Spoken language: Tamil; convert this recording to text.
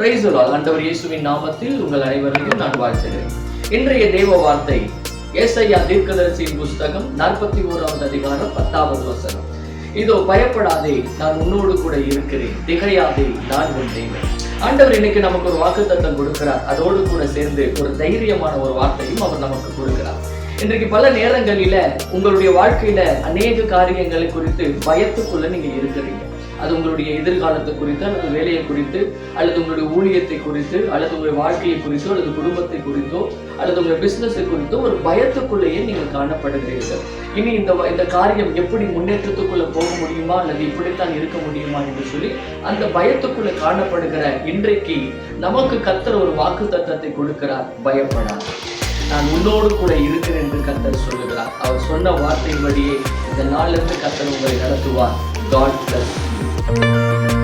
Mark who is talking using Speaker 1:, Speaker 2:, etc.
Speaker 1: பிரைசுலால் ஆண்டவர் இயேசுவின் நாமத்தில் உங்கள் அனைவரையும் நான் வாழ்த்துகிறேன். இன்றைய தேவ வார்த்தை ஏசையா தீர்க்கதரிசியின் புஸ்தகம் நாற்பத்தி ஓராவது அதிகாரம் பத்தாவது வசனம். இதோ பயப்படாதே நான் உன்னோடு கூட இருக்கிறேன். திகையாதே நான் உன் தெய்வம் ஆண்டவர் இன்னைக்கு நமக்கு ஒரு வாக்குத்தத்தம் கொடுக்கிறார். அதோடு கூட சேர்ந்து ஒரு தைரியமான ஒரு வார்த்தையும் அவர் நமக்கு கொடுக்கிறார். இன்றைக்கு பல நேரங்களில உங்களுடைய வாழ்க்கையில அநேக காரியங்களை குறித்து பயத்துக்குள்ள நீங்க இருக்கிறீங்க. அது உங்களுடைய எதிர்காலத்தை குறித்து அல்லது வேலையை குறித்து அல்லது உங்களுடைய ஊழியத்தை குறித்து அல்லது உங்களுடைய வாழ்க்கையை குறித்தோ அல்லது குடும்பத்தை குறித்தோ அல்லது உங்களுடைய பிஸ்னஸை குறித்தோ ஒரு பயத்துக்குள்ளேயே நீங்கள் காணப்படுகிறீர்கள். இனி இந்த இந்த காரியம் எப்படி முன்னேற்றத்துக்குள்ள போக முடியுமா அல்லது இப்படித்தான் இருக்க முடியுமா என்று சொல்லி அந்த பயத்துக்குள்ள காணப்படுகிற இன்றைக்கு நமக்கு கத்தர் ஒரு வாக்கு தத்தத்தை கொடுக்கிறார் பயப்படார் நான் உன்னோடு கூட இருக்கிறேன் என்று கத்தர் சொல்லுகிறார். அவர் சொன்ன வார்த்தையின்படியே இந்த நாளிலிருந்து கத்தர் உங்களை நடத்துவார். God plus Música